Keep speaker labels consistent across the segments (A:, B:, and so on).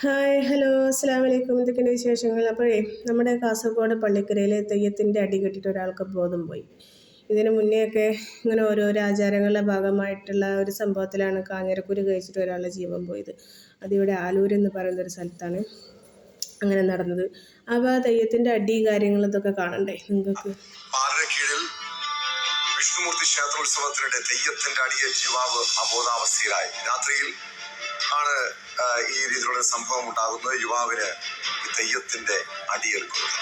A: Hi hello അസ്സാം വലൈക്കും എന്തൊക്കെയുണ്ട് വിശേഷങ്ങൾ? അപ്പോഴേ നമ്മുടെ കാസർഗോഡ് പള്ളിക്കരയിൽ തെയ്യത്തിന്റെ അടി കെട്ടിയിട്ട് ഒരാൾക്ക് ബോധം പോയി. ഇതിന് മുന്നേയൊക്കെ ഇങ്ങനെ ഓരോരോ ആചാരങ്ങളുടെ ഭാഗമായിട്ടുള്ള ഒരു സംഭവത്തിലാണ് കാഞ്ഞിരക്കുരു കഴിച്ചിട്ട് ഒരാളുടെ ജീവൻ പോയത്. അതിവിടെ ആലൂർ എന്ന് പറയുന്ന ഒരു സ്ഥലത്താണ് അങ്ങനെ നടന്നത്. അപ്പോൾ ആ തെയ്യത്തിന്റെ അടി കാര്യങ്ങൾ ഇതൊക്കെ കാണണ്ടേ നിങ്ങൾക്ക്?
B: വിഷ്ണുമൂർത്തി ക്ഷേത്രോത്സവത്തിനിടെ തെയ്യത്തിന്റെ അടിയ ജീവാവ് അബോധാവസ്ഥയിലായി. രാത്രിയിൽ ആണ് ഈ രീതിയിലുള്ള സംഭവം ഉണ്ടാകുന്നത്. യുവാവിന് തെയ്യത്തിന്റെ അടിയേൽക്കുന്നത്.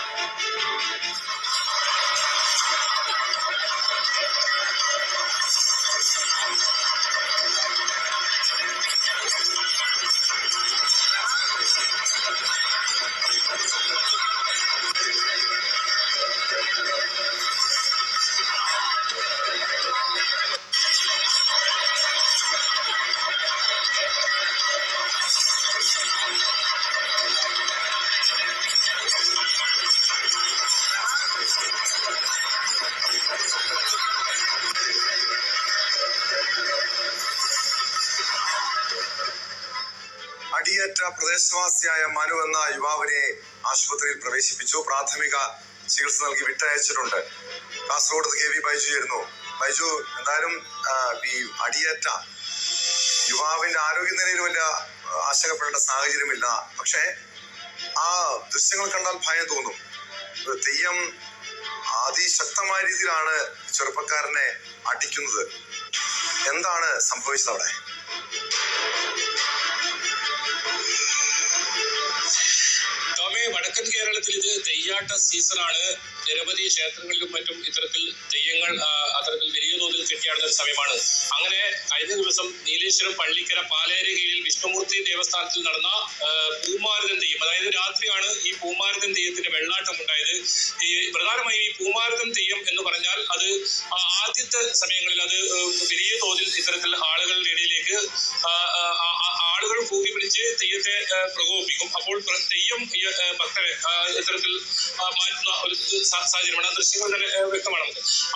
B: അടിയേറ്റ പ്രദേശവാസിയായ മനു എന്ന യുവാവിനെ ആശുപത്രിയിൽ പ്രവേശിപ്പിച്ചു. പ്രാഥമിക ചികിത്സ നൽകി വിട്ടയച്ചിട്ടുണ്ട്. കാസർഗോഡ് കെ വി ബൈജു ആയിരുന്നു ബൈജു എന്തായാലും ഈ അടിയേറ്റ യുവാവിന്റെ ആരോഗ്യനിലയിൽ വലിയ ആശങ്കപ്പെടേണ്ട സാഹചര്യമില്ല. പക്ഷേ ആ ദൃശ്യങ്ങൾ കണ്ടാൽ ഭയം തോന്നും. തെയ്യം അതിശക്തമായ രീതിയിലാണ് ചെറുപ്പക്കാരനെ അടിക്കുന്നത്. എന്താണ് സംഭവിച്ചത് അവിടെ?
C: വടക്കൻ കേരളത്തിൽ ഇത് തെയ്യാട്ട സീസണാണ്. നിരവധി ക്ഷേത്രങ്ങളിലും മറ്റും ഇത്തരത്തിൽ തെയ്യങ്ങൾ അത്തരത്തിൽ വലിയ തോതിൽ കെട്ടിയാടുന്ന സമയമാണ്. അങ്ങനെ കഴിഞ്ഞ ദിവസം നീലേശ്വരം പള്ളിക്കര പാലേരി കീഴിൽ വിഷ്ണുമൂർത്തി ദേവസ്ഥാനത്തിൽ നടന്ന പൂമാരുതൻ തെയ്യം അതായത് രാത്രിയാണ് ഈ പൂമാരുതൻ തെയ്യത്തിന്റെ വെള്ളാട്ടം ഉണ്ടായത്. ഈ പ്രധാനമായും ഈ പൂമാരുതൻ തെയ്യം എന്ന് പറഞ്ഞാൽ അത് ആദ്യത്തെ സമയങ്ങളിൽ അത് വലിയ തോതിൽ ഇത്തരത്തിൽ ആളുകളുടെ ഇടയിലേക്ക് ആളുകൾ കൂടി വിളിച്ച് തെയ്യത്തെ പ്രകോപിപ്പിക്കും. അപ്പോൾ തെയ്യം ഭക്തരെ ഇത്തരത്തിൽ മാറ്റുന്ന ഒരു സാഹചര്യമാണ്. ദൃശ്യങ്ങൾ തന്നെ വ്യക്തമാണ്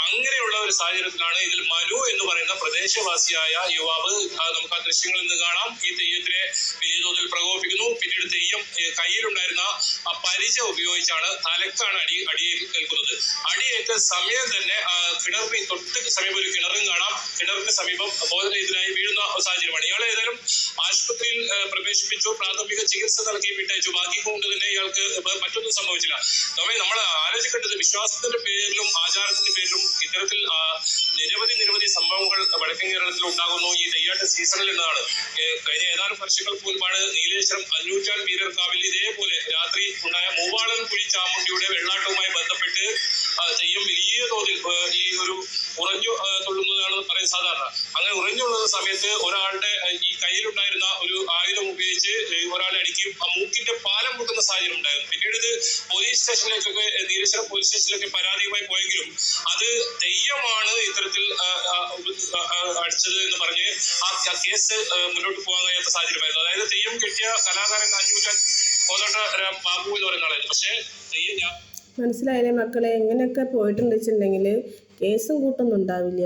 C: അങ്ങനെയുള്ള ഒരു സാഹചര്യത്തിലാണ് ഇതിൽ മനു എന്ന് പറയുന്ന പ്രദേശവാസിയായ യുവാവ് നമുക്ക് ആ ദൃശ്യങ്ങളിൽ നിന്ന് കാണാം. ഈ തെയ്യത്തിനെ വലിയ തോതിൽ പ്രകോപിപ്പിക്കുന്നു. പിന്നീട് തെയ്യം കയ്യിലുണ്ടായിരുന്ന ആ പരിച ഉപയോഗിച്ചാണ് തലക്കാണ് അടി കേൾക്കുന്നത്. അടിയേറ്റ സമയം തന്നെ കിണറിന് തൊട്ട് സമീപം ഒരു കിണറും കാണാം. കിണറിന് സമീപം ബോധരഹിതനായി വീഴുന്ന സാഹചര്യമാണ്. ഇയാളെ ഏതായാലും ആശുപത്രിയിൽ പ്രവേശിപ്പിച്ചു. പ്രാഥമിക ചികിത്സ നൽകി വിട്ടയച്ചു ബാക്കി കൊണ്ട് തന്നെ ഇയാൾക്ക്. മറ്റൊന്നും സംഭവിച്ചില്ല. നമ്മെ നമ്മൾ ആലോചിക്കേണ്ടത് വിശ്വാസത്തിന്റെ പേരിലും ആചാരത്തിന്റെ പേരിലും ഇത്തരത്തിൽ നിരവധി നിരവധി സംഭവങ്ങൾ വടക്കൻ കേരളത്തിൽ ഉണ്ടാകുന്നു. ഈ തെയ്യാട്ട് സീസണിൽ എന്നതാണ് കഴിഞ്ഞ ഏതാനും വർഷങ്ങൾക്ക് മുൻപാണ് നീലേശ്വരം അഞ്ഞൂറ്റാൻ വീരർക്കാവിൽ ഇതേപോലെ രാത്രി ഉണ്ടായ മൂവാളൻ കുഴി ചാമുണ്ടിയുടെ വെള്ളാട്ടവുമായി ബന്ധപ്പെട്ട് തെയ്യം വലിയ തോതിൽ ഈ ഒരു ഉറഞ്ഞു തുള്ളുന്നതാണ് പറയുന്നത് സാധാരണ. അങ്ങനെ ഉറഞ്ഞു തുള്ളുന്ന സമയത്ത് ഒരാളുടെ ഈ കയ്യിലുണ്ടായിരുന്ന ഒരു ആയുധം ഉപയോഗിച്ച് ഒരാളെ അടിക്കുകയും ആ മൂക്കിന്റെ പാലം പൊട്ടുന്ന സാഹചര്യം ഉണ്ടായിരുന്നു. പിന്നീട് ഇത് പോലീസ് സ്റ്റേഷനിലേക്കൊക്കെ നീരശ്വരം പോലീസ് സ്റ്റേഷനിലൊക്കെ പരാതിയുമായി പോയെങ്കിലും അത് തെയ്യമാണ് ഇത്തരത്തിൽ അടിച്ചത് എന്ന് പറഞ്ഞ് ആ കേസ് മുന്നോട്ട് പോകാൻ കഴിയാത്ത സാഹചര്യമായിരുന്നു. അതായത് തെയ്യം കെട്ടിയ കലാകാരൻ അഞ്ഞൂറ്റാൻ കോതോട്ട ബാബു എന്ന് പറയുന്ന ആളായിരുന്നു. പക്ഷേ തെയ്യം ഞാൻ
A: മനസ്സിലായില്ലേ മക്കളെ? എങ്ങനെയൊക്കെ പോയിട്ടുണ്ട് വെച്ചിട്ടുണ്ടെങ്കിൽ കേസും കൂട്ടൊന്നും ഉണ്ടാവില്ല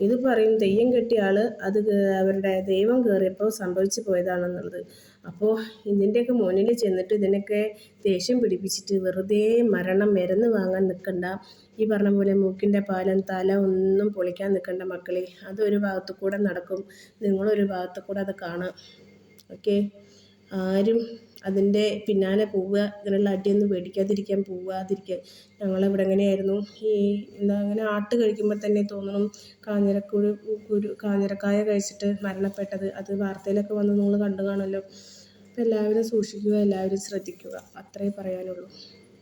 A: ഇത് പറയും തെയ്യം കെട്ടിയ ആൾ അത് അവരുടെ ദൈവം കയറിയപ്പോൾ സംഭവിച്ചു പോയതാണെന്നുള്ളത്. അപ്പോൾ ഇതിന്റെയൊക്കെ മുന്നിൽ ചെന്നിട്ട് ഇതിനൊക്കെ ദേഷ്യം പിടിപ്പിച്ചിട്ട് വെറുതെ മരണം മരുന്ന് വാങ്ങാൻ നിൽക്കണ്ട ഈ പറഞ്ഞ പോലെ മൂക്കിന്റെ പാലം തല ഒന്നും പൊളിക്കാൻ നിൽക്കണ്ട മക്കളെ. അതൊരു ഭാഗത്തു കൂടെ നടക്കും. നിങ്ങളൊരു ഭാഗത്തു കൂടെ അത് കാണാം. ഓക്കെ? ആരും അതിന്റെ പിന്നാലെ പോവുക ഇങ്ങനെയുള്ള അടിയൊന്നും പേടിക്കാതിരിക്കാൻ പോവാതിരിക്കുക ഞങ്ങളിവിടെ എങ്ങനെയായിരുന്നു ഈ എന്താ അങ്ങനെ ആട്ട് കഴിക്കുമ്പോൾ തന്നെ തോന്നണം കാഞ്ഞിരക്കുഴി കുരു കാഞ്ഞിരക്കായ കഴിച്ചിട്ട് മരണപ്പെട്ടത്. അത് വാർത്തയിലൊക്കെ വന്ന് നിങ്ങൾ കണ്ടു കാണുമല്ലോ. അപ്പോൾ എല്ലാവരും സൂക്ഷിക്കുക എല്ലാവരും ശ്രദ്ധിക്കുക. അത്രേ പറയാനുള്ളൂ.